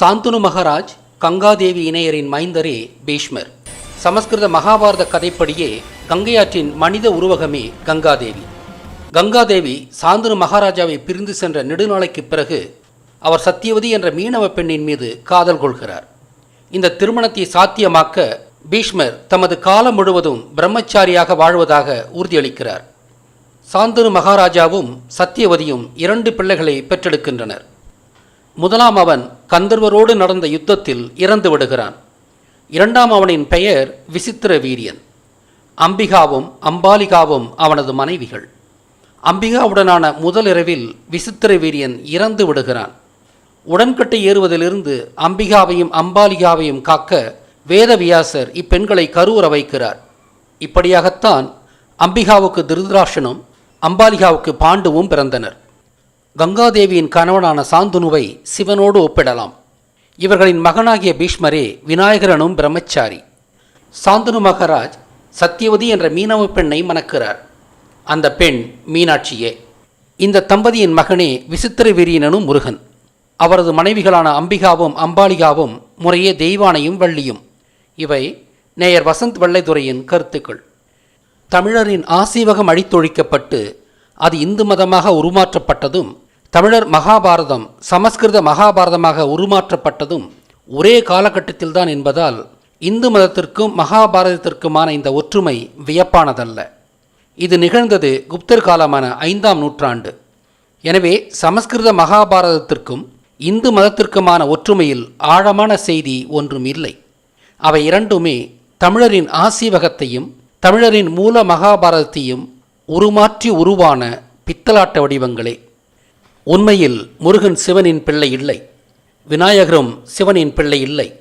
சாந்தனு மகாராஜ் கங்காதேவி இணையரின் மைந்தரே பீஷ்மர். சமஸ்கிருத மகாபாரத கதைப்படியே கங்கையாற்றின் மனித உருவகமே கங்காதேவி. கங்காதேவி சாந்தனு மகாராஜாவை பிரிந்து சென்ற நெடுநாளைக்கு பிறகு அவர் சத்தியவதி என்ற மீனவ பெண்ணின் மீது காதல் கொள்கிறார். இந்த திருமணத்தை சாத்தியமாக்க பீஷ்மர் தமது காலம் முழுவதும் பிரம்மச்சாரியாக வாழ்வதாக உறுதியளிக்கிறார். சாந்தனு மகாராஜாவும் சத்தியவதியும் இரண்டு பிள்ளைகளை பெற்றெடுக்கின்றனர். முதலாம் அவன் கந்தர்வரோடு நடந்த யுத்தத்தில் இறந்து விடுகிறான். இரண்டாம் அவனின் பெயர் விசித்திர வீரியன். அம்பிகாவும் அம்பாலிகாவும் அவனது மனைவிகள். அம்பிகாவுடனான முதல் இரவில் விசித்திர வீரியன் இறந்து விடுகிறான். உடன்கட்டை ஏறுவதிலிருந்து அம்பிகாவையும் அம்பாலிகாவையும் காக்க வேதவியாசர் இப்பெண்களை கருவுற வைக்கிறார். இப்படியாகத்தான் அம்பிகாவுக்கு திருதராஷனும் அம்பாலிகாவுக்கு பாண்டுவும் பிறந்தனர். கங்காதேவியின் கணவனான சாந்துனுவை சிவனோடு ஒப்பிடலாம். இவர்களின் மகனாகிய பீஷ்மரே விநாயகரனும் பிரம்மச்சாரி. சாந்தனு மகாராஜ் சத்தியவதி என்ற மீனவ பெண்ணை மணக்கிறார். அந்த பெண் மீனாட்சியே. இந்த தம்பதியின் மகனே விசித்திர வீரியனும் முருகன். அவரது மனைவிகளான அம்பிகாவும் அம்பாலிகாவும் முறையே தெய்வானையும் வள்ளியும். இவை நேயர் வசந்த் வெள்ளைதுறையின் கருத்துக்கள். தமிழரின் ஆசீவகம் அழித்தொழிக்கப்பட்டு அது இந்து மதமாக உருமாற்றப்பட்டதும் தமிழர் மகாபாரதம் சமஸ்கிருத மகாபாரதமாக உருமாற்றப்பட்டதும் ஒரே காலகட்டத்தில்தான் என்பதால் இந்து மதத்திற்கும் மகாபாரதத்திற்குமான இந்த ஒற்றுமை வியப்பானதல்ல. இது நிகழ்ந்தது குப்தர் காலமான ஐந்தாம் நூற்றாண்டு. எனவே சமஸ்கிருத மகாபாரதத்திற்கும் இந்து மதத்திற்குமான ஒற்றுமையில் ஆழமான செய்தி ஒன்றும் இல்லை. அவை இரண்டுமே தமிழரின் ஆசீவகத்தையும் தமிழரின் மூல மகாபாரதத்தையும் உருமாற்றி உருவான பித்தலாட்ட வடிவங்களே. உண்மையில் முருகன் சிவனின் பிள்ளை இல்லை. விநாயகரும் சிவனின் பிள்ளை இல்லை.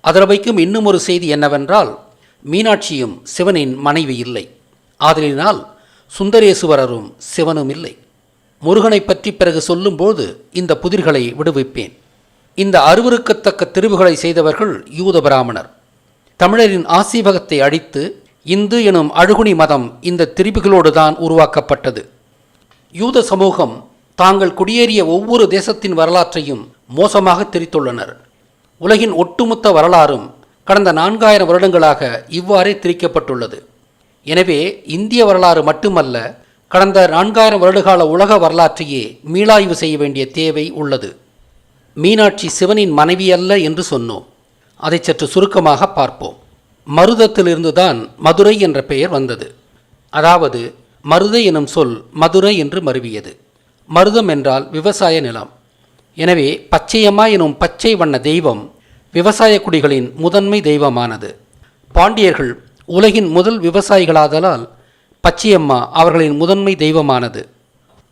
அதில் வைக்கும் இன்னும் ஒரு செய்தி என்னவென்றால் மீனாட்சியும் சிவனின் மனைவி இல்லை. ஆதலினால் சுந்தரேசுவரரும் சிவனும் இல்லை. முருகனை பற்றி பிறகு சொல்லும்போது இந்த புதிர்களை விடுவிப்பேன். இந்த அருவருக்கத்தக்க திருவுகளை செய்தவர்கள் யூத பிராமணர். தமிழரின் ஆசீவகத்தை அழித்து இந்து எனும் அழுகுனி மதம் இந்த திரிபுகளோடு தான் உருவாக்கப்பட்டது. யூத சமூகம் தாங்கள் குடியேறிய ஒவ்வொரு தேசத்தின் வரலாற்றையும் மோசமாக திரித்துள்ளனர். உலகின் ஒட்டுமொத்த வரலாறும் கடந்த நான்காயிரம் வருடங்களாக இவ்வாறே திரிக்கப்பட்டுள்ளது. எனவே இந்திய வரலாறு மட்டுமல்ல கடந்த நான்காயிரம் வருடகால உலக வரலாற்றையே மீளாய்வு செய்ய வேண்டிய தேவை உள்ளது. மீனாட்சி சிவனின் மனைவி அல்ல என்று சொன்னோம். அதை சற்று சுருக்கமாக பார்ப்போம். மருதத்திலிருந்து தான் மதுரை என்ற பெயர் வந்தது. அதாவது மருதை எனும் சொல் மதுரை என்று மருவியது. மருதம் என்றால் விவசாய நிலம். எனவே பச்சையம்மா எனும் பச்சை வண்ண தெய்வம் விவசாய குடிகளின் முதன்மை தெய்வமானது. பாண்டியர்கள் உலகின் முதல் விவசாயிகளாதலால் பச்சையம்மா அவர்களின் முதன்மை தெய்வமானது.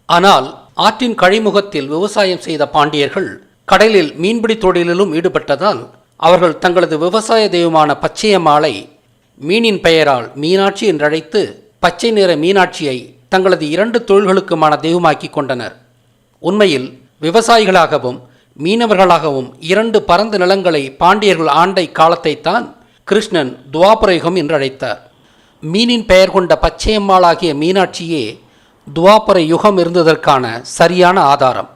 ஆனால் ஆற்றின் கழிமுகத்தில் விவசாயம் செய்த பாண்டியர்கள் கடலில் மீன்பிடி தொழிலிலும் ஈடுபட்டதால் அவர்கள் தங்களது விவசாய தெய்வமான பச்சையம்மாளை மீனின் பெயரால் மீனாட்சி என்றழைத்து பச்சை நிற மீனாட்சியை தங்களது இரண்டு தொழில்களுக்குமான தெய்வமாக்கி கொண்டனர். உண்மையில் விவசாயிகளாகவும் மீனவர்களாகவும் இரண்டு பரந்த நிலங்களை பாண்டியர்கள் ஆண்டை காலத்தைத்தான் கிருஷ்ணன் துவாபரயுகம் என்றழைத்தார். மீனின் பெயர் கொண்ட பச்சையம்மாளாகிய மீனாட்சியே துவாபர யுகம் இருந்ததற்கான சரியான ஆதாரம்.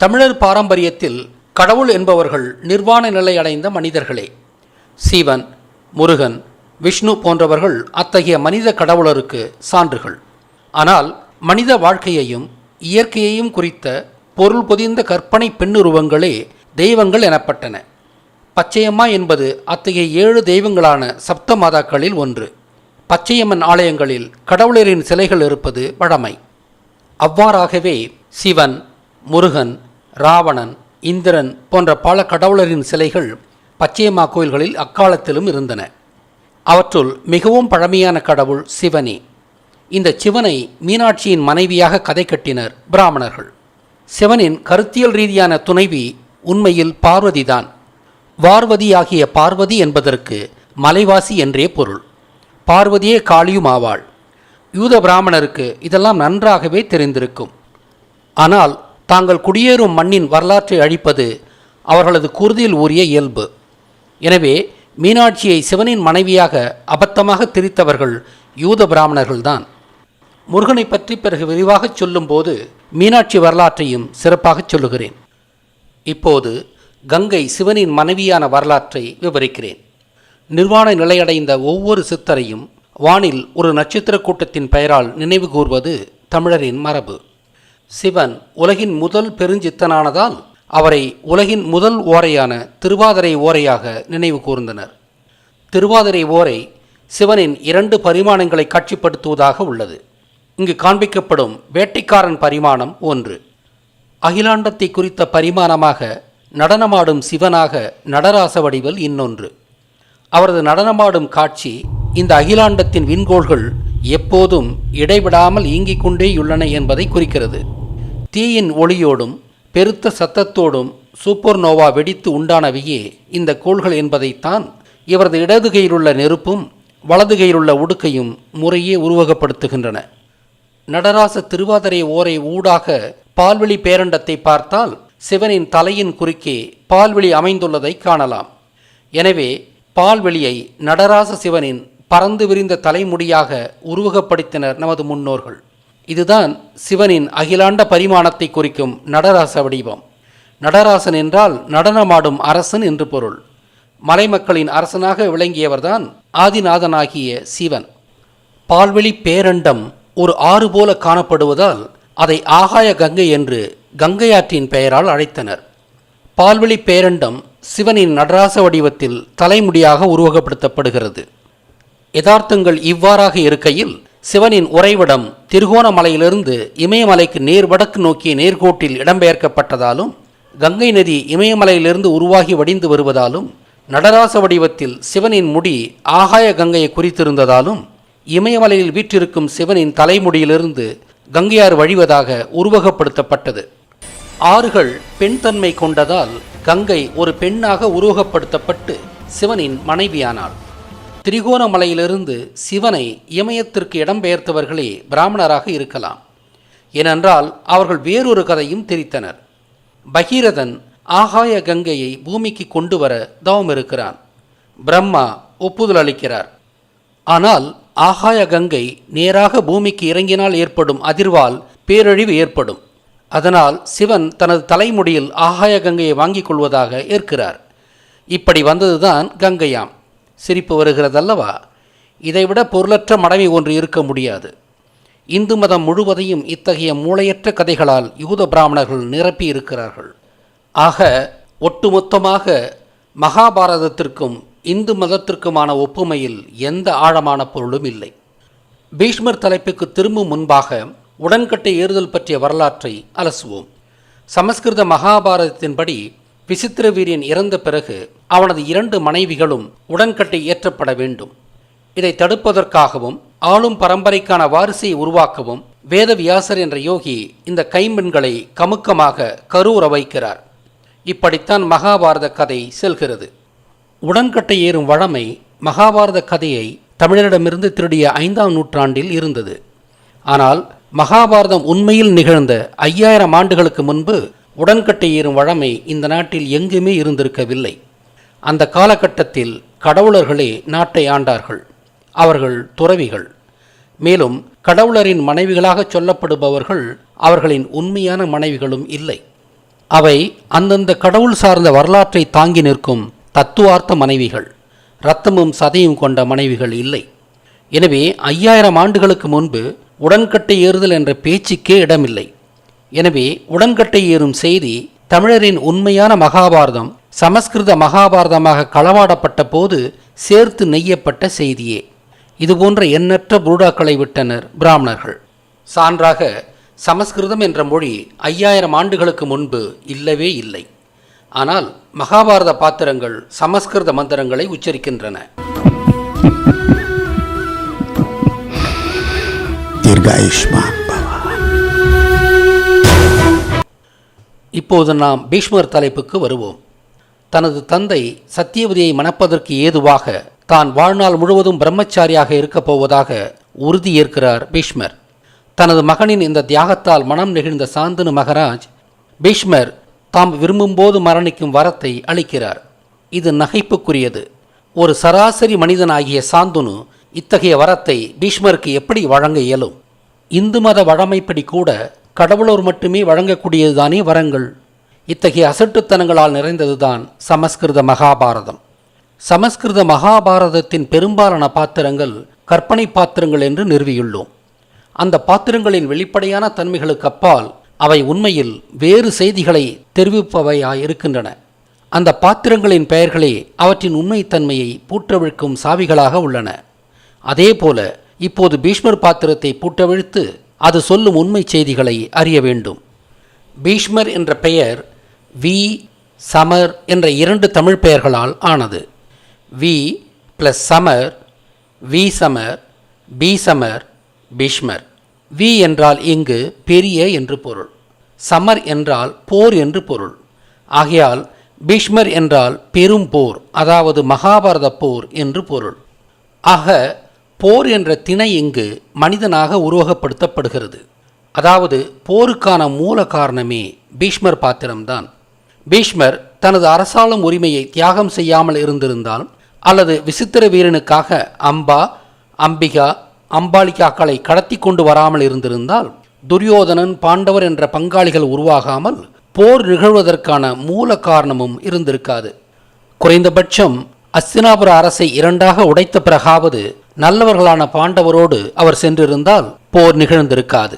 தமிழர் பாரம்பரியத்தில் கடவுள் என்பவர்கள் நிர்வாண நிலை அடைந்த மனிதர்களே. சிவன் முருகன் விஷ்ணு போன்றவர்கள் அத்தகைய மனித கடவுளருக்கு சான்றுகள். ஆனால் மனித வாழ்க்கையையும் இயற்கையையும் குறித்த பொருள் பொதிந்த கற்பனை பெண்ணுருவங்களே தெய்வங்கள் எனப்பட்டன. பச்சையம்மா என்பது அத்தகைய ஏழு தெய்வங்களான சப்த மாதாக்களில் ஒன்று. பச்சையம்மன் ஆலயங்களில் கடவுளரின் சிலைகள் இருப்பது வழமை. அவ்வாறாகவே சிவன் முருகன் ராவணன் இந்திரன் போன்ற பல கடவுளரின் சிலைகள் பச்சையம்மா கோயில்களில் அக்காலத்திலும் இருந்தன. அவற்றுள் மிகவும் பழமையான கடவுள் சிவனே. இந்த சிவனை மீனாட்சியின் மனைவியாக கதை கட்டினர் பிராமணர்கள். சிவனின் கருத்தியல் ரீதியான துணைவி உண்மையில் பார்வதிதான். வார்வதியாகிய பார்வதி என்பதற்கு மலைவாசி என்றே பொருள். பார்வதியே காளியும் ஆவாள். யூத பிராமணருக்கு இதெல்லாம் நன்றாகவே தெரிந்திருக்கும். ஆனால் தாங்கள் குடியேறும் மண்ணின் வரலாற்றை அழிப்பது அவர்களது குருதியில் ஊறிய இயல்பு. எனவே மீனாட்சியை சிவனின் மனைவியாக அபத்தமாக திரித்தவர்கள் யூத பிராமணர்கள்தான். முருகனை பற்றி பிறகு விரிவாகச் சொல்லும்போது மீனாட்சி வரலாற்றையும் சிறப்பாகச் சொல்லுகிறேன். இப்போது கங்கை சிவனின் மனைவியான வரலாற்றை விவரிக்கிறேன். நிர்வாண நிலையடைந்த ஒவ்வொரு சித்தரையும் வானில் ஒரு நட்சத்திர கூட்டத்தின் பெயரால் நினைவு கூர்வது தமிழரின் மரபு. சிவன் உலகின் முதல் பெருஞ்சித்தனானதால் அவரை உலகின் முதல் ஓரையான திருவாதிரை ஓரையாக நினைவு கூர்ந்தனர். திருவாதிரை ஓரை சிவனின் இரண்டு பரிமாணங்களை காட்சிப்படுத்துவதாக உள்ளது. இங்கு காண்பிக்கப்படும் வேட்டைக்காரன் பரிமாணம் ஒன்று. அகிலாண்டத்தை குறித்த பரிமாணமாக நடனமாடும் சிவனாக நடராச வடிவல் இன்னொன்று. அவரது நடனமாடும் காட்சி இந்த அகிலாண்டத்தின் விண்கோள்கள் எப்போதும் இடைவிடாமல் இயங்கிக் கொண்டேயுள்ளன என்பதை குறிக்கிறது. தீயின் ஒளியோடும் பெருத்த சத்தத்தோடும் சூப்பர் நோவா வெடித்து உண்டானவையே இந்த கோள்கள் என்பதைத்தான் இவரது இடது கையிலுள்ள நெருப்பும் வலது கையிலுள்ள உடுக்கையும் முறையே உருவகப்படுத்துகின்றன. நடராச திருவாதிரை ஓரை ஊடாக பால்வெளி பேரண்டத்தை பார்த்தால் சிவனின் தலையின் குறுக்கே பால்வெளி அமைந்துள்ளதை காணலாம். எனவே பால்வெளியை நடராச சிவனின் பறந்து விரிந்த தலைமுடியாக உருவகப்படுத்தினர் நமது முன்னோர்கள். இதுதான் சிவனின் அகிலாண்ட பரிமாணத்தை குறிக்கும் நடராச வடிவம். நடராசன் என்றால் நடனமாடும் அரசன் என்று பொருள். மலைமக்களின் அரசனாக விளங்கியவர்தான் ஆதிநாதனாகிய சிவன். பால்வெளி பேரண்டம் ஒரு ஆறு போல காணப்படுவதால் அதை ஆகாய கங்கை என்று கங்கையாற்றின் பெயரால் அழைத்தனர். பால்வெளி பேரண்டம் சிவனின் நடராச வடிவத்தில் தலைமுடியாக உருவகப்படுத்தப்படுகிறது. யதார்த்தங்கள் இவ்வாறாக இருக்கையில் சிவனின் உறைவிடம் திருகோணமலையிலிருந்து இமயமலைக்கு நேர் வடக்கு நோக்கிய நேர்கோட்டில் இடம்பெயர்க்கப்பட்டதாலும் கங்கை நதி இமயமலையிலிருந்து உருவாகி வடிந்து வருவதாலும் நடராச வடிவத்தில் சிவனின் முடி ஆகாய கங்கையை குறித்திருந்ததாலும் இமயமலையில் வீற்றிருக்கும் சிவனின் தலைமுடியிலிருந்து கங்கையார் வழிவதாக உருவகப்படுத்தப்பட்டது. ஆறுகள் பெண் தன்மை கொண்டதால் கங்கை ஒரு பெண்ணாக உருவகப்படுத்தப்பட்டு சிவனின் மனைவியானாள். திரிகோணமலையிலிருந்து சிவனை இமயத்திற்கு இடம்பெயர்த்தவர்களே பிராமணராக இருக்கலாம். ஏனென்றால் அவர்கள் வேறொரு கதையும் திரித்தனர். பகீரதன் ஆகாய கங்கையை பூமிக்கு கொண்டு வர தவம் இருக்கிறான். பிரம்மா ஒப்புதல் அளிக்கிறார். ஆனால் ஆகாய கங்கை நேராக பூமிக்கு இறங்கினால் ஏற்படும் அதிர்வால் பேரழிவு ஏற்படும். அதனால் சிவன் தனது தலைமுடியில் ஆகாய கங்கையை வாங்கிக் கொள்வதாக ஏற்கிறார். இப்படி வந்ததுதான் கங்கையாம். சிரிப்பு வருகிறதல்லவா? இதைவிட பொருளற்ற மடமை ஒன்று இருக்க முடியாது. இந்து மதம் முழுவதையும் இத்தகைய மூளையற்ற கதைகளால் யூத பிராமணர்கள் நிரப்பி இருக்கிறார்கள். ஆக ஒட்டுமொத்தமாக மகாபாரதத்திற்கும் இந்து மதத்திற்குமான ஒப்புமையில் எந்த ஆழமான பொருளும் இல்லை. பீஷ்மர் தலைப்புக்கு திரும்பும் முன்பாக உடன்கட்டை ஏறுதல் பற்றிய வரலாற்றை அலசுவோம். சமஸ்கிருத மகாபாரதத்தின்படி விசித்திர வீரியன் இறந்த பிறகு அவனது இரண்டு மனைவிகளும் உடன்கட்டை ஏற்றப்பட வேண்டும். இதை தடுப்பதற்காகவும் ஆளும் பரம்பரைக்கான வாரிசை உருவாக்கவும் வேதவியாசர் என்ற யோகி இந்த கைம்பெண்களை கமுக்கமாக கரூர வைக்கிறார். இப்படித்தான் மகாபாரத கதை செல்கிறது. உடன்கட்டை ஏறும் வழமை மகாபாரத கதையை தமிழரிடமிருந்து திருடிய ஐந்தாம் நூற்றாண்டில் இருந்தது. ஆனால் மகாபாரதம் உண்மையில் நிகழ்ந்த ஐயாயிரம் ஆண்டுகளுக்கு முன்பு உடன்கட்டை ஏறும் வழமை இந்த நாட்டில் எங்குமே இருந்திருக்கவில்லை. அந்த காலகட்டத்தில் கடவுளர்களே நாட்டை ஆண்டார்கள். அவர்கள் துறவிகள். மேலும் கடவுளரின் மனைவிகளாக சொல்லப்படுபவர்கள் அவர்களின் உண்மையான மனைவிகளும் இல்லை. அவை அந்தந்த கடவுள் சார்ந்த வரலாற்றை தாங்கி நிற்கும் தத்துவார்த்த மனைவிகள். இரத்தமும் சதையும் கொண்ட மனைவிகள் இல்லை. எனவே ஐயாயிரம் ஆண்டுகளுக்கு முன்பு உடன்கட்டை ஏறுதல் என்ற பேச்சுக்கே இடமில்லை. எனவே உடன்கட்டை ஏறும் செய்தி தமிழரின் உண்மையான மகாபாரதம் சமஸ்கிருத மகாபாரதமாக களவாடப்பட்ட போது சேர்த்து நெய்யப்பட்ட செய்தியே. இதுபோன்ற எண்ணற்ற புருடாக்களை விட்டனர் பிராமணர்கள். சான்றாக சமஸ்கிருதம் என்ற மொழி ஐயாயிரம் ஆண்டுகளுக்கு முன்பு இல்லவே இல்லை. ஆனால் மகாபாரத பாத்திரங்கள் சமஸ்கிருத மந்திரங்களை உச்சரிக்கின்றன. தீர்காயுஷ்மான் இப்போது நாம் பீஷ்மர் தலைப்புக்கு வருவோம். தனது தந்தை சத்தியவதியை மணப்பதற்கு ஏதுவாக தான் வாழ்நாள் முழுவதும் பிரம்மச்சாரியாக இருக்கப் போவதாக உறுதி ஏற்கிறார் பீஷ்மர். தனது மகனின் இந்த தியாகத்தால் மனம் நெகிழ்ந்த சாந்தனு மகராஜ் பீஷ்மர் தாம் விரும்பும்போது மரணிக்கும் வரத்தை அளிக்கிறார். இது நகைப்புக்குரியது. ஒரு சராசரி மனிதனாகிய சாந்துனு இத்தகைய வரத்தை பீஷ்மருக்கு எப்படி வழங்க இயலும்? இந்து மத வழமைப்படி கூட கடவுளோர் மட்டுமே வழங்கக்கூடியதுதானே வரங்கள். இத்தகைய அசட்டுத்தனங்களால் நிறைந்ததுதான் சமஸ்கிருத மகாபாரதம். சமஸ்கிருத மகாபாரதத்தின் பெரும்பாலான பாத்திரங்கள் கற்பனை பாத்திரங்கள் என்று நிறுவியுள்ளோம். அந்த பாத்திரங்களின் வெளிப்படையான தன்மைகளுக்கு அப்பால் அவை உண்மையில் வேறு செய்திகளை தெரிவிப்பவையாய் இருக்கின்றன அந்த பாத்திரங்களின் பெயர்களே அவற்றின் உண்மைத்தன்மையை பூற்றவிழ்க்கும் சாவிகளாக உள்ளன. அதேபோல இப்போது பீஷ்மர் பாத்திரத்தை பூட்டவிழ்த்து அது சொல்லும் உண்மை செய்திகளை அறிய வேண்டும். பீஷ்மர் என்ற பெயர் வி. சமர் என்ற இரண்டு தமிழ் பெயர்களால் ஆனது. வி ப்ளஸ் சமர் வி சமர் பி சமர் பீஷ்மர். வி என்றால் இங்கு பெரிய என்று பொருள். சமர் என்றால் போர் என்று பொருள். ஆகையால் பீஷ்மர் என்றால் பெரும் போர் அதாவது மகாபாரத போர் என்று பொருள். ஆக போர் என்ற திணை இங்கு மனிதனாக உருவகப்படுத்தப்படுகிறது. அதாவது போருக்கான மூல காரணமே பீஷ்மர் பாத்திரம்தான். பீஷ்மர் தனது அரசாளும் உரிமையை தியாகம் செய்யாமல் இருந்திருந்தால் அல்லது விசித்திர வீரனுக்காக அம்பா அம்பிகா அம்பாலிகாக்களை கடத்தி கொண்டு வராமல் இருந்திருந்தால் துரியோதனன் பாண்டவர் என்ற பங்காளிகள் உருவாகாமல் போர் நிகழ்வதற்கான மூல காரணமும் இருந்திருக்காது. குறைந்தபட்சம் அஸ்தினாபுர அரசை இரண்டாக உடைத்த பிறகாவது நல்லவர்களான பாண்டவரோடு அவர் சென்றிருந்தால் போர் நிகழ்ந்திருக்காது.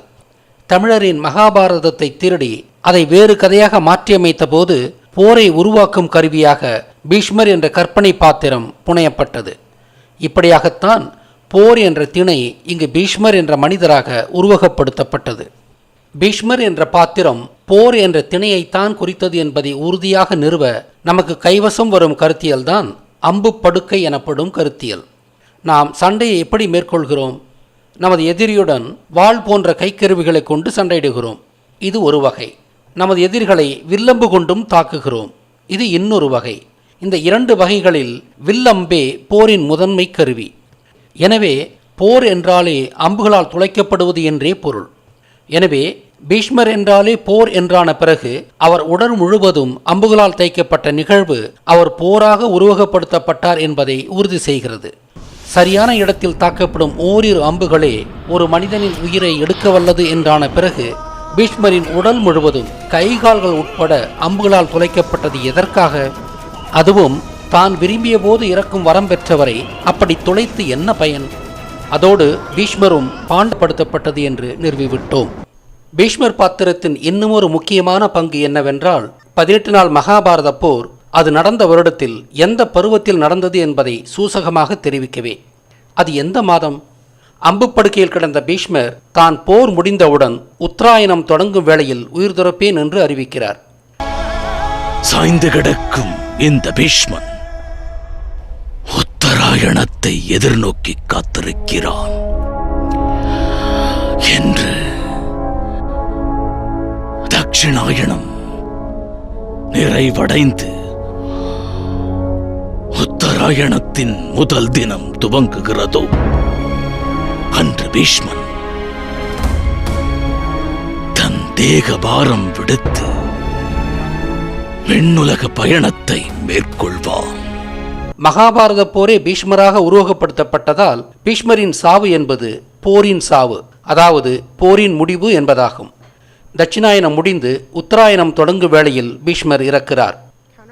தமிழரின் மகாபாரதத்தை திருடி அதை வேறு கதையாக மாற்றியமைத்த போது போரை உருவாக்கும் கருவியாக பீஷ்மர் என்ற கற்பனை பாத்திரம் புனையப்பட்டது. இப்படியாகத்தான் போர் என்ற திணை இங்கு பீஷ்மர் என்ற மனிதராக உருவகப்படுத்தப்பட்டது. பீஷ்மர் என்ற பாத்திரம் போர் என்ற திணையைத்தான் குறித்தது என்பதை உறுதியாக நிறுவ நமக்கு கைவசம் வரும் கருத்தியல்தான் அம்பு படுக்கை எனப்படும் கருத்தியல். நாம் சண்டையை எப்படி மேற்கொள்கிறோம்? நமது எதிரியுடன் வாள் போன்ற கைக்கருவிகளை கொண்டு சண்டையிடுகிறோம். இது ஒரு வகை. நமது எதிரிகளை வில்லம்பு கொண்டும் தாக்குகிறோம். இது இன்னொரு வகை. இந்த இரண்டு வகைகளில் வில்லம்பே போரின் முதன்மை கருவி. எனவே போர் என்றாலே அம்புகளால் துளைக்கப்படுவது என்றே பொருள். எனவே பீஷ்மர் என்றாலே போர் என்றான பிறகு அவர் உடல் முழுவதும் அம்புகளால் தைக்கப்பட்ட நிகழ்வு அவர் போராக உருவகப்படுத்தப்பட்டார் என்பதை உறுதி செய்கிறது. சரியான இடத்தில் தாக்கப்படும் ஓரிரு அம்புகளே ஒரு மனிதனின் உயிரை எடுக்க வல்லது என்றான பிறகு பீஷ்மரின் உடல் முழுவதும் கைகால்கள் உட்பட அம்புகளால் துளைக்கப்பட்டது எதற்காக? அதுவும் தான் விரும்பிய போது இறக்கும் வரம் பெற்றவரை அப்படி துளைத்து என்ன பயன்? அதோடு பீஷ்மரும் பாண்டப்படுத்தப்பட்டது என்று நிறுவிவிட்டோம். பீஷ்மர் பாத்திரத்தின் இன்னுமொரு முக்கியமான பங்கு என்னவென்றால் பதினெட்டு நாள் மகாபாரத போர் அது நடந்த வருடத்தில் எந்த பருவத்தில் நடந்தது என்பதை சூசகமாக தெரிவிக்கவே. அது எந்த மாதம்? அம்பு படுக்கையில் கிடந்த பீஷ்மர் தான் போர் முடிந்தவுடன் உத்தராயணம் தொடங்கும் வேளையில் உயிர் துறப்பேன் என்று அறிவிக்கிறார். சாய்ந்து கிடக்கும் இந்த பீஷ்மன் உத்தராயணத்தை எதிர்நோக்கி காத்திருக்கிறான் என்று தட்சிணாயணம் நிறைவடைந்து உத்தராயணத்தின் முதல் தினம் துவங்குகிறதோ? அன்று பீஷ்மன் தன் தேக பாரம் விடுத்து விண்ணுலக பயணத்தை மேற்கொள்வான். மகாபாரத போரே பீஷ்மராக உருவகப்படுத்தப்பட்டதால் பீஷ்மரின் சாவு என்பது போரின் சாவு அதாவது போரின் முடிவு என்பதாகும். தட்சிணாயனம் முடிந்து உத்தராயணம் தொடங்கும் வேளையில் பீஷ்மர் இறக்கிறார்.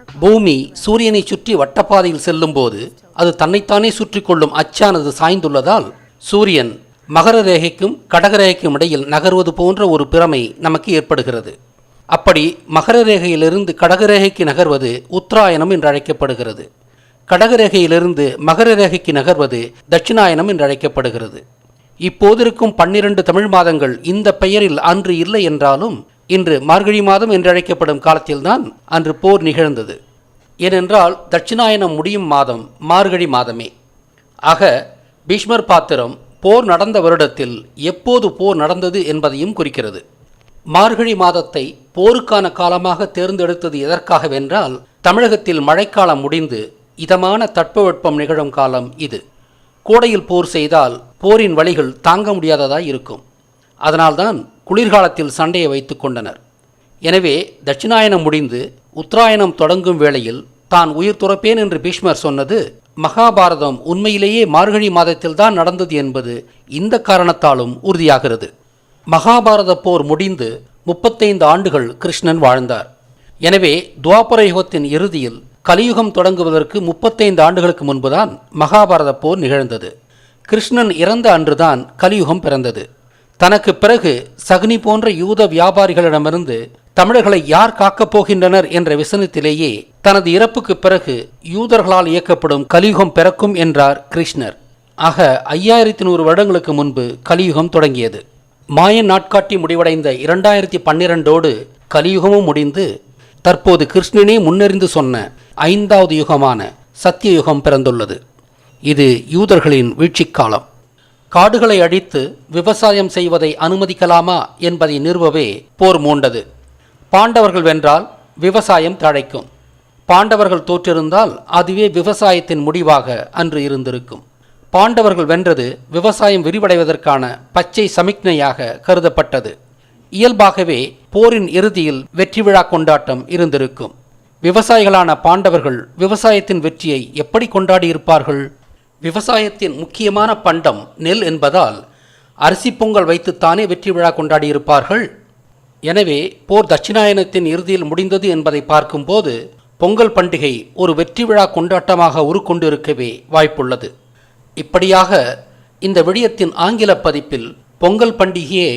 பூமி சூரியனை சுற்றி வட்டப்பாதையில் செல்லும்போது அது தன்னைத்தானே சுற்றி கொள்ளும் அச்சானது சாய்ந்துள்ளதால் சூரியன் மகர ரேகைக்கும் கடக ரேகைக்கும் இடையில் நகர்வது போன்ற ஒரு பிரமை நமக்கு ஏற்படுகிறது. அப்படி மகர ரேகையிலிருந்து கடகரேகைக்கு நகர்வது உத்தராயணம் என்று அழைக்கப்படுகிறது. கடகரேகையிலிருந்து மகர ரேகைக்கு நகர்வது தட்சிணாயனம் என்று அழைக்கப்படுகிறது. இப்போதிருக்கும் பன்னிரண்டு தமிழ் மாதங்கள் இந்த பெயரில் அன்று இல்லை என்றாலும் இன்று மார்கழி மாதம் என்று அழைக்கப்படும் காலத்தில்தான் அன்று போர் நிகழ்ந்தது. ஏனென்றால் தட்சிணாயனம் முடியும் மாதம் மார்கழி மாதமே. ஆக பீஷ்மர் பாத்திரம் போர் நடந்த வருடத்தில் எப்போது போர் நடந்தது என்பதையும் குறிக்கிறது. மார்கழி மாதத்தை போருக்கான காலமாக தேர்ந்தெடுத்தது எதற்காகவென்றால் தமிழகத்தில் மழைக்காலம் முடிந்து இதமான தட்பவெட்பம் நிகழும் காலம் இது. கோடையில் போர் செய்தால் போரின் வழிகள் தாங்க முடியாததாய் இருக்கும். அதனால்தான் குளிர்காலத்தில் சண்டையை வைத்து கொண்டனர். எனவே தட்சிணாயனம் முடிந்து உத்தராயணம் தொடங்கும் வேளையில் தான் உயிர் துறப்பேன் என்று பீஷ்மர் சொன்னது மகாபாரதம் உண்மையிலேயே மார்கழி மாதத்தில்தான் நடந்தது என்பது இந்த காரணத்தாலும் உறுதியாகிறது. மகாபாரத போர் முடிந்து முப்பத்தைந்து ஆண்டுகள் கிருஷ்ணன் வாழ்ந்தார். எனவே துவாபர யுகத்தின் இறுதியில் கலியுகம் தொடங்குவதற்கு முப்பத்தைந்து ஆண்டுகளுக்கு முன்புதான் மகாபாரத போர் நிகழ்ந்தது. கிருஷ்ணன் இறந்த அன்றுதான் கலியுகம் பிறந்தது. தனக்கு பிறகு சகுனி போன்ற யூத வியாபாரிகளிடமிருந்து தமிழர்களை யார் காக்கப் போகின்றனர் என்ற விசனத்திலேயே தனது இறப்புக்கு பிறகு யூதர்களால் இயக்கப்படும் கலியுகம் பிறக்கும் என்றார் கிருஷ்ணர். ஆக ஐயாயிரத்தி நூறு வருடங்களுக்கு முன்பு கலியுகம் தொடங்கியது. மாயன் நாட்காட்டி முடிவடைந்த இரண்டாயிரத்தி பன்னிரண்டோடு கலியுகமும் முடிந்து தற்போது கிருஷ்ணனே முன்னறிந்து சொன்ன ஐந்தாவது யுகமான சத்திய யுகம் பிறந்துள்ளது. இது யூதர்களின் வீழ்ச்சிக் காலம் காடுகளை அழித்து விவசாயம் செய்வதை அனுமதிக்கலாமா என்பதை நிறுவவே போர் மூண்டது. பாண்டவர்கள் வென்றால் விவசாயம் தழைக்கும். பாண்டவர்கள் தோற்றிருந்தால் அதுவே விவசாயத்தின் முடிவாக அன்று இருந்திருக்கும். பாண்டவர்கள் வென்றது விவசாயம் விரிவடைவதற்கான பச்சை சமிக்ஞையாக கருதப்பட்டது. இயல்பாகவே போரின் இறுதியில் வெற்றி விழா கொண்டாட்டம் இருந்திருக்கும். விவசாயிகளான பாண்டவர்கள் விவசாயத்தின் வெற்றியை எப்படி கொண்டாடியிருப்பார்கள் விவசாயத்தின் முக்கியமான பண்டம் நெல் என்பதால் அரிசி பொங்கல் வைத்துத்தானே வெற்றி விழா கொண்டாடியிருப்பார்கள். எனவே போர் தட்சிணாயனத்தின் இறுதியில் முடிந்தது என்பதை பார்க்கும்போது பொங்கல் பண்டிகை ஒரு வெற்றி விழா கொண்டாட்டமாக உருக்கொண்டிருக்கவே வாய்ப்புள்ளது. இப்படியாக இந்த விடயத்தின் ஆங்கில பதிப்பில் பொங்கல் பண்டிகையே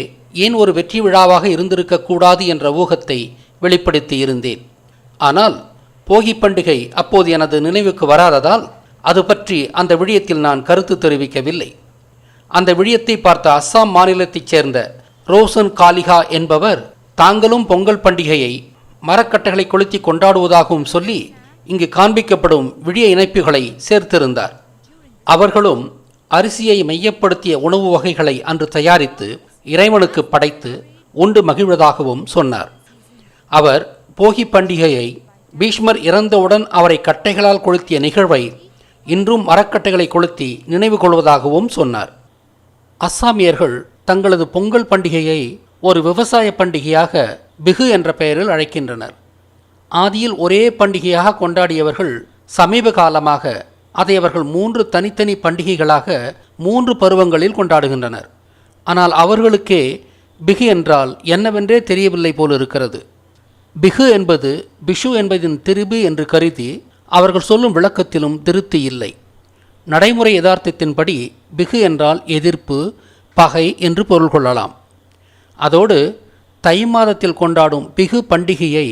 ஏன் ஒரு வெற்றி விழாவாக இருந்திருக்கக்கூடாது என்ற ஊகத்தை வெளிப்படுத்தி இருந்தேன் ஆனால் போகி பண்டிகை அப்போது எனது நினைவுக்கு வராததால் அது பற்றி அந்த விடயத்தில் நான் கருத்து தெரிவிக்கவில்லை. அந்த விடயத்தை பார்த்த அஸ்ஸாம் மாநிலத்தைச் சேர்ந்த ரோசன் காலிகா என்பவர் தாங்களும் பொங்கல் பண்டிகையை மரக்கட்டைகளை கொளுத்தி கொண்டாடுவதாகவும் சொல்லி இங்கு காண்பிக்கப்படும் விடிய இணைப்புகளை சேர்த்திருந்தார். அவர்களும் அரிசியை மையப்படுத்திய உணவு வகைகளை அன்று தயாரித்து இறைவனுக்கு படைத்து உண்டு மகிழ்வதாகவும் சொன்னார். அவர் போகி பண்டிகையை பீஷ்மர் இறந்தவுடன் அவரை கட்டைகளால் கொளுத்திய நிகழ்வை இன்றும் மரக்கட்டைகளை கொளுத்தி நினைவு கொள்வதாகவும் சொன்னார். அஸ்ஸாமியர்கள் தங்களது பொங்கல் பண்டிகையை ஒரு விவசாய பண்டிகையாக பிகு என்ற பெயரில் அழைக்கின்றனர். ஆதியில் ஒரே பண்டிகையாக கொண்டாடியவர்கள் சமீப காலமாக அதை அவர்கள் மூன்று தனித்தனி பண்டிகைகளாக மூன்று பருவங்களில் கொண்டாடுகின்றனர். ஆனால் அவர்களுக்கே பிகு என்றால் என்னவென்றே தெரியவில்லை போல் இருக்கிறது பிகு என்பது பிஷு என்பதின் திருபு என்று கருதி அவர்கள் சொல்லும் விளக்கத்திலும் திருப்தி இல்லை. நடைமுறை யதார்த்தத்தின்படி பிகு என்றால் எதிர்ப்பு பகை என்று பொருள் கொள்ளலாம். அதோடு தை மாதத்தில் கொண்டாடும் பிகு பண்டிகையை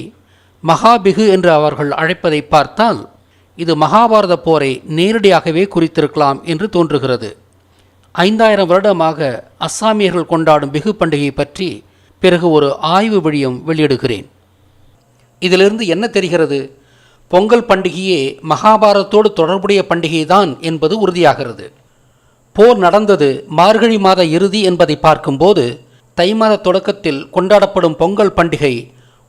மகாபிகு என்று அவர்கள் அழைப்பதை பார்த்தால் இது மகாபாரத போரை நேரடியாகவே குறித்திருக்கலாம் என்று தோன்றுகிறது. ஐந்தாயிரம் வருடமாக அஸ்ஸாமியர்கள் கொண்டாடும் பிகு பண்டிகை பற்றி பிறகு ஒரு ஆய்வு வழியும் வெளியிடுகிறேன். இதிலிருந்து என்ன தெரிகிறது? பொங்கல் பண்டிகையே மகாபாரதத்தோடு தொடர்புடைய பண்டிகைதான் என்பது உறுதியாகிறது. போர் நடந்தது மார்கழி மாத இறுதி என்பதை பார்க்கும்போது தை மாத தொடக்கத்தில் கொண்டாடப்படும் பொங்கல் பண்டிகை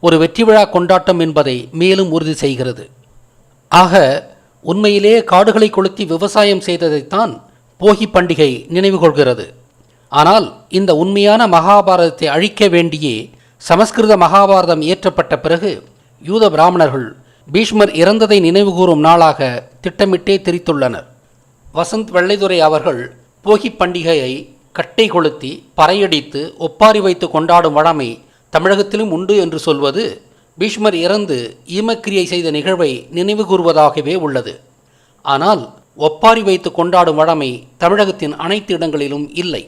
ஒரு வெற்றி விழா கொண்டாட்டம் என்பதை மேலும் உறுதி செய்கிறது. ஆக உண்மையிலே காடுகளை கொளுத்தி விவசாயம் செய்ததைத்தான் போகி பண்டிகை நினைவு கொள்கிறது. ஆனால் இந்த உண்மையான மகாபாரதத்தை அழிக்க வேண்டியே சமஸ்கிருத மகாபாரதம் இயற்றப்பட்ட பிறகு யூத பிராமணர்கள் பீஷ்மர் இறந்ததை நினைவுகூரும் நாளாக திட்டமிட்டே திரித்துள்ளனர். வசந்த் வெள்ளைதுரை அவர்கள் போகி பண்டிகையை கட்டை கொளுத்தி பறையடித்து ஒப்பாரி வைத்து கொண்டாடும் வழமை தமிழகத்திலும் உண்டு என்று சொல்வது பீஷ்மர் இறந்து ஈமக்கிரியை செய்த நிகழ்வை நினைவு கூறுவதாகவே உள்ளது. ஆனால் ஒப்பாரி வைத்து கொண்டாடும் வழமை தமிழகத்தின் அனைத்து இடங்களிலும் இல்லை.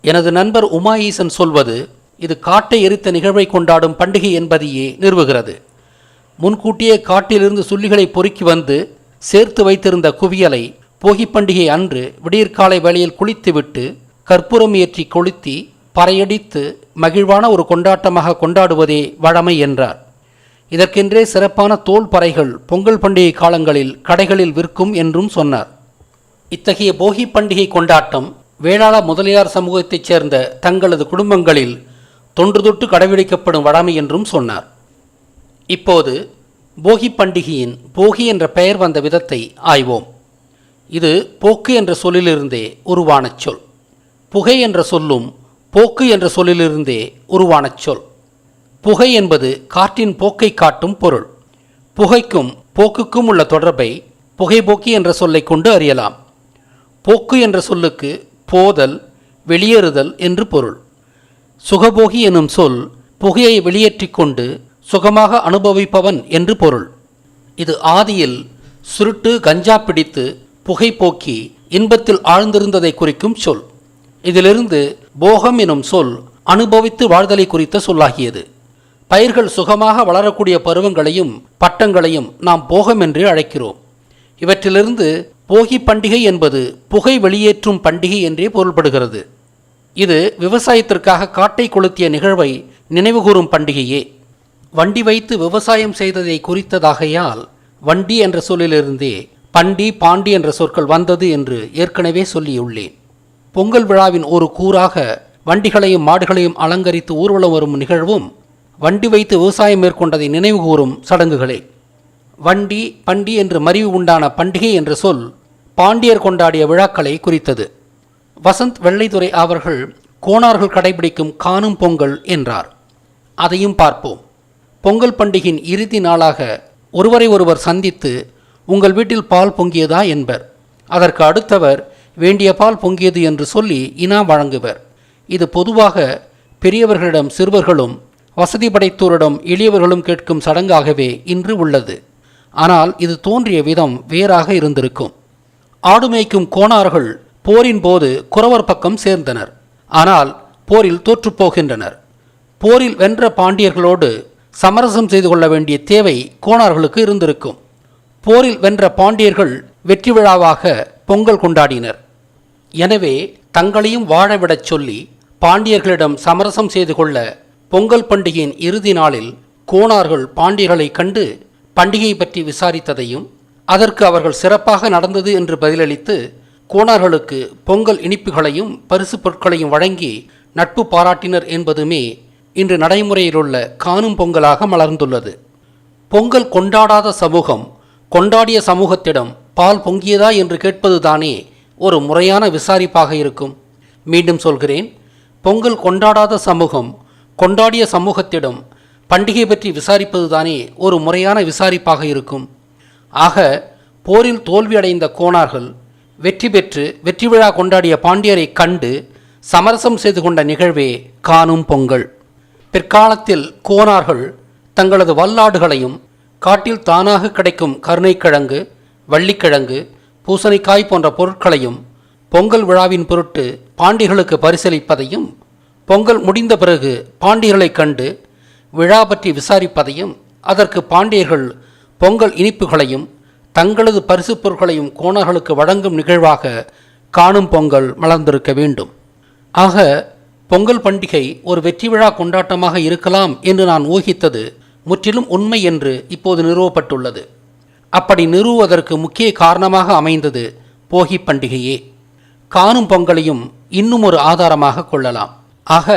எனது நண்பர் உமாஈசன் சொல்வது இது காட்டை எரித்த நிகழ்வை கொண்டாடும் பண்டிகை என்பதையே நிறுவுகிறது. முன்கூட்டியே காட்டிலிருந்து சுள்ளிகளை பொறுக்கி வந்து சேர்த்து வைத்திருந்த குவியலை போகி பண்டிகை அன்று விடியற்காலை வேளையில் குளித்துவிட்டு கற்பூரம் ஏற்றி கொளுத்தி பறையடித்து மகிழ்வான ஒரு கொண்டாட்டமாக கொண்டாடுவதே வழமை என்றார். இதற்கென்றே சிறப்பான தோல் பறைகள் பொங்கல் பண்டிகை காலங்களில் கடைகளில் விற்கும் என்றும் சொன்னார். இத்தகைய போகி பண்டிகை கொண்டாட்டம் வேளாள முதலியார் சமூகத்தைச் சேர்ந்த தங்களது குடும்பங்களில் தொன்று தொட்டு கடைபிடிக்கப்படும் வழமை என்றும் சொன்னார். இப்போது போகி பண்டிகையின் போகி என்ற பெயர் வந்த விதத்தை ஆய்வோம். இது போக்கு என்ற சொல்லிலிருந்தே உருவான சொல். புகை என்ற சொல்லும் போக்கு என்ற சொல்லிலிருந்தே உருவான சொல். புகை என்பது காற்றின் போக்கை காட்டும் பொருள். புகைக்கும் போக்குக்கும் உள்ள தொடர்பை புகைபோக்கி என்ற சொல்லை கொண்டு அறியலாம். போக்கு என்ற சொல்லுக்கு போதல் வெளியேறுதல் என்று பொருள். சுகபோகி எனும் சொல் புகையை வெளியேற்றிக் கொண்டு சுகமாக அனுபவிப்பவன் என்று பொருள். இது ஆதியில் சுருட்டு கஞ்சா பிடித்து புகை போக்கி இன்பத்தில் ஆழ்ந்திருந்ததை குறிக்கும் சொல். இதிலிருந்து போகம் எனும் சொல் அனுபவித்து வாழ்தலை குறித்த சொல்லாகியது. பயிர்கள் சுகமாக வளரக்கூடிய பருவங்களையும் பட்டங்களையும் நாம் போகம் என்று அழைக்கிறோம். இவற்றிலிருந்து போகி பண்டிகை என்பது புகை வெளியேற்றும் பண்டிகை என்றே பொருள்படுகிறது. இது விவசாயத்திற்காக காட்டை கொளுத்திய நிகழ்வை நினைவுகூரும் பண்டிகையே. வண்டி வைத்து விவசாயம் செய்ததை குறித்ததாகையால் வண்டி என்ற சொல்லிலிருந்தே பண்டி பாண்டி என்ற சொற்கள் வந்தது என்று ஏற்கனவே சொல்லியுள்ளேன். பொங்கல் விழாவின் ஒரு கூறாக வண்டிகளையும் மாடுகளையும் அலங்கரித்து ஊர்வலம் வரும் நிகழ்வும் வண்டி வைத்து விவசாயம் மேற்கொண்டதை நினைவுகூரும் சடங்குகளே. வண்டி பண்டி என்று மறிவு உண்டான பண்டிகை என்ற சொல் பாண்டியர் கொண்டாடிய விழாக்களை குறித்தது. வசந்த் வெள்ளைத்துறை அவர்கள் கோணார்கள் கடைபிடிக்கும் காணும் பொங்கல் என்றார். அதையும் பார்ப்போம். பொங்கல் பண்டிகையின் இறுதி நாளாக ஒருவரை ஒருவர் சந்தித்து உங்கள் வீட்டில் பால் பொங்கியதா? என்பர். அதற்கு அடுத்தவர் வேண்டிய பால் பொங்கியது என்று சொல்லி இனா வழங்குவர். இது பொதுவாக பெரியவர்களிடம் சிறுவர்களும் வசதி படைத்தோரிடம் எளியவர்களும் கேட்கும் சடங்காகவே இன்று உள்ளது. ஆனால் இது தோன்றிய விதம் வேறாக இருந்திருக்கும். ஆடு மேய்க்கும் கோணார்கள் போரின் போது குறவர் பக்கம் சேர்ந்தனர். ஆனால் போரில் தோற்றுப் போகின்றனர். போரில் வென்ற பாண்டியர்களோடு சமரசம் செய்து கொள்ள வேண்டிய தேவை கோணார்களுக்கு இருந்திருக்கும். போரில் வென்ற பாண்டியர்கள் வெற்றி விழாவாக பொங்கல் கொண்டாடினர். எனவே தங்களையும் வாழவிடச் சொல்லி பாண்டியர்களிடம் சமரசம் செய்து கொள்ள பொங்கல் பண்டிகையின் இறுதி நாளில் கோணார்கள் பாண்டியர்களைக் கண்டு பண்டிகை பற்றி விசாரித்ததையும் அதற்கு அவர்கள் சிறப்பாக நடந்தது என்று பதிலளித்து கோணார்களுக்கு பொங்கல் இனிப்புகளையும் பரிசு பொருட்களையும் வழங்கி நட்பு பாராட்டினர் என்பதுமே இன்று நடைமுறையில் உள்ள காணும் பொங்கலாக மலர்ந்துள்ளது. பொங்கல் கொண்டாடாத சமூகம் கொண்டாடிய சமூகத்திடம் பால் பொங்கியதா என்று கேட்பதுதானே ஒரு முறையான விசாரிப்பாக இருக்கும். மீண்டும் சொல்கிறேன் பொங்கல் கொண்டாடாத சமூகம் கொண்டாடிய சமூகத்திடம் பண்டிகை பற்றி விசாரிப்பதுதானே ஒரு முறையான விசாரிப்பாக இருக்கும். ஆக போரில் தோல்வியடைந்த கோணார்கள் வெற்றி பெற்று வெற்றி விழா கொண்டாடிய பாண்டியரை கண்டு சமரசம் செய்து கொண்ட நிகழ்வே காணும் பொங்கல். பிற்காலத்தில் கோனார்கள் தங்களது வல்லாடுகளையும் காட்டில் தானாக கிடைக்கும் கருணைக்கிழங்கு வள்ளிக்கிழங்கு பூசணிக்காய் போன்ற பொருட்களையும் பொங்கல் விழாவின் பொருட்டு பாண்டியர்களுக்கு பரிசளிப்பதையும் பொங்கல் முடிந்த பிறகு பாண்டியர்களைக் கண்டு விழா பற்றி விசாரிப்பதையும் அதற்கு பாண்டியர்கள் பொங்கல் இனிப்புகளையும் தங்களது பரிசுப் பொருட்களையும் கோணர்களுக்கு வழங்கும் நிகழ்வாக காணும் பொங்கல் மலர்ந்திருக்க வேண்டும். ஆக பொங்கல் பண்டிகை ஒரு வெற்றி விழா கொண்டாட்டமாக இருக்கலாம் என்று நான் ஊகித்தது முற்றிலும் உண்மை என்று இப்போது நிறுவப்பட்டுள்ளது. அப்படி நிறுவுவதற்கு முக்கிய காரணமாக அமைந்தது போகி பண்டிகையே. காணும் பொங்கலையும் இன்னும் ஒரு ஆதாரமாக கொள்ளலாம். ஆக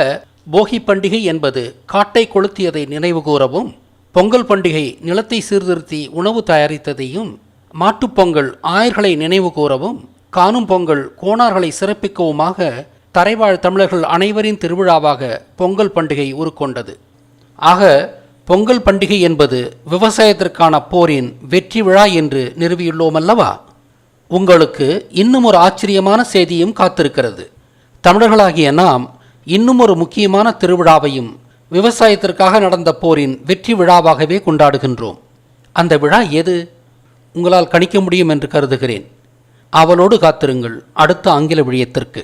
போகி பண்டிகை என்பது காட்டை கொளுத்தியதை நினைவுகூரவும் பொங்கல் பண்டிகை நிலத்தை சீர்திருத்தி உணவு தயாரித்ததையும் மாட்டுப்பொங்கல் ஆயர்களை நினைவுகூரவும் காணும் பொங்கல் கோணார்களை சிறப்பிக்கவுமாக தரைவாழ் தமிழர்கள் அனைவரின் திருவிழாவாக பொங்கல் பண்டிகை உருக்கொண்டது. ஆக பொங்கல் பண்டிகை என்பது விவசாயத்திற்கான போரின் வெற்றி விழா என்று நிறுவியுள்ளோம் அல்லவா உங்களுக்கு இன்னும் ஒரு ஆச்சரியமான செய்தியும் காத்திருக்கிறது. தமிழர்களாகிய நாம் இன்னும் ஒரு முக்கியமான திருவிழாவையும் விவசாயத்திற்காக நடந்த போரின் வெற்றி விழாவாகவே கொண்டாடுகின்றோம். அந்த விழா எது? உங்களால் கணிக்க முடியும் என்று கருதுகிறேன். அவளோடு காத்திருங்கள் அடுத்த ஆங்கில விழியத்திற்கு